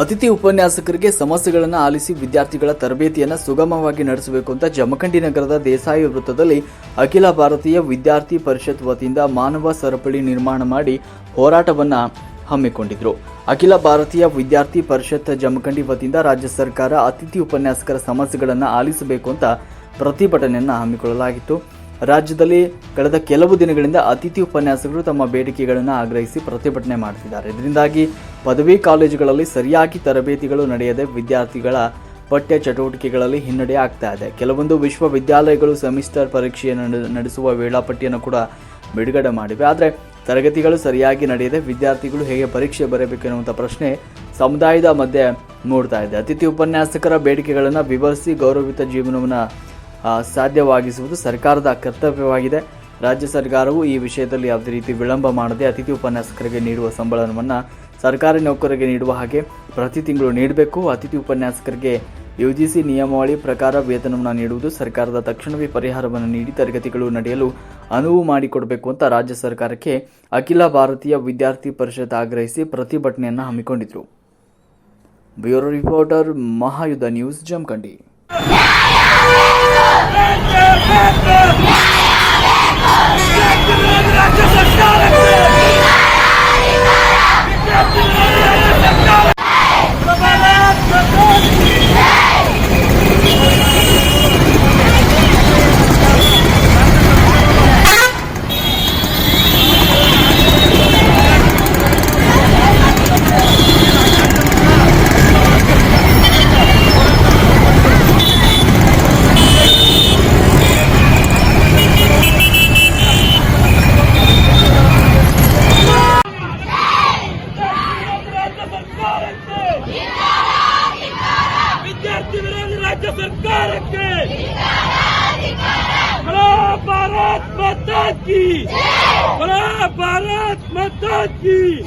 ಅತಿಥಿ ಉಪನ್ಯಾಸಕರಿಗೆ ಸಮಸ್ಯೆಗಳನ್ನು ಆಲಿಸಿ ವಿದ್ಯಾರ್ಥಿಗಳ ತರಬೇತಿಯನ್ನು ಸುಗಮವಾಗಿ ನಡೆಸಬೇಕು ಅಂತ ಜಮಖಂಡಿ ನಗರದ ದೇಸಾಯಿ ವೃತ್ತದಲ್ಲಿ ಅಖಿಲ ಭಾರತೀಯ ವಿದ್ಯಾರ್ಥಿ ಪರಿಷತ್ ವತಿಯಿಂದ ಮಾನವ ಸರಪಳಿ ನಿರ್ಮಾಣ ಮಾಡಿ ಹೋರಾಟವನ್ನು ಹಮ್ಮಿಕೊಂಡಿದ್ರು. ಅಖಿಲ ಭಾರತೀಯ ವಿದ್ಯಾರ್ಥಿ ಪರಿಷತ್ ಜಮಖಂಡಿ ವತಿಯಿಂದ ರಾಜ್ಯ ಸರ್ಕಾರ ಅತಿಥಿ ಉಪನ್ಯಾಸಕರ ಸಮಸ್ಯೆಗಳನ್ನು ಆಲಿಸಬೇಕು ಅಂತ ಪ್ರತಿಭಟನೆಯನ್ನು ಹಮ್ಮಿಕೊಳ್ಳಲಾಗಿತ್ತು. ರಾಜ್ಯದಲ್ಲಿ ಕಳೆದ ಕೆಲವು ದಿನಗಳಿಂದ ಅತಿಥಿ ಉಪನ್ಯಾಸಕರು ತಮ್ಮ ಬೇಡಿಕೆಗಳನ್ನು ಆಗ್ರಹಿಸಿ ಪ್ರತಿಭಟನೆ ಮಾಡುತ್ತಿದ್ದಾರೆ. ಇದರಿಂದಾಗಿ ಪದವಿ ಕಾಲೇಜುಗಳಲ್ಲಿ ಸರಿಯಾಗಿ ತರಬೇತಿಗಳು ನಡೆಯದೆ ವಿದ್ಯಾರ್ಥಿಗಳ ಪಠ್ಯ ಚಟುವಟಿಕೆಗಳಲ್ಲಿ ಹಿನ್ನಡೆ ಆಗ್ತಾ ಇದೆ. ಕೆಲವೊಂದು ವಿಶ್ವವಿದ್ಯಾಲಯಗಳು ಸೆಮಿಸ್ಟರ್ ಪರೀಕ್ಷೆಯನ್ನು ನಡೆ- ನಡೆಸುವ ವೇಳಾಪಟ್ಟಿಯನ್ನು ಕೂಡ ಬಿಡುಗಡೆ ಮಾಡಿವೆ. ಆದರೆ ತರಗತಿಗಳು ಸರಿಯಾಗಿ ನಡೆಯದೆ ವಿದ್ಯಾರ್ಥಿಗಳು ಹೇಗೆ ಪರೀಕ್ಷೆ ಬರೆಯಬೇಕೆನ್ನುವಂಥ ಪ್ರಶ್ನೆ ಸಮುದಾಯದ ಮಧ್ಯೆ ಮೂಡ್ತಾ ಇದೆ. ಅತಿಥಿ ಉಪನ್ಯಾಸಕರ ಬೇಡಿಕೆಗಳನ್ನು ವಿವರಿಸಿ ಗೌರವಿತ ಜೀವನವನ್ನು ಸಾಧ್ಯವಾಗಿಸುವುದು ಸರ್ಕಾರದ ಕರ್ತವ್ಯವಾಗಿದೆ. ರಾಜ್ಯ ಸರ್ಕಾರವು ಈ ವಿಷಯದಲ್ಲಿ ಯಾವುದೇ ರೀತಿ ವಿಳಂಬ ಮಾಡದೆ ಅತಿಥಿ ಉಪನ್ಯಾಸಕರಿಗೆ ನೀಡುವ ಸಂಬಳವನ್ನು ಸರ್ಕಾರಿ ನೌಕರರಿಗೆ ನೀಡುವ ಹಾಗೆ ಪ್ರತಿ ತಿಂಗಳು ನೀಡಬೇಕು. ಅತಿಥಿ ಉಪನ್ಯಾಸಕರಿಗೆ ಯು ಜಿ ಸಿ ನಿಯಮಾವಳಿ ಪ್ರಕಾರ ವೇತನವನ್ನು ನೀಡುವುದು ಸರ್ಕಾರದ ತಕ್ಷಣವೇ ಪರಿಹಾರವನ್ನು ನೀಡಿ ತರಗತಿಗಳು ನಡೆಯಲು ಅನುವು ಮಾಡಿಕೊಡಬೇಕು ಅಂತ ರಾಜ್ಯ ಸರ್ಕಾರಕ್ಕೆ ಅಖಿಲ ಭಾರತೀಯ ವಿದ್ಯಾರ್ಥಿ ಪರಿಷತ್ ಆಗ್ರಹಿಸಿ ಪ್ರತಿಭಟನೆಯನ್ನು ಹಮ್ಮಿಕೊಂಡಿದ್ರು. Bureau reporter Mahayuddha news Jamkhandi. ರಾಜ್ಯ राज्य सरकार के। भारत माता की। भारत माता की।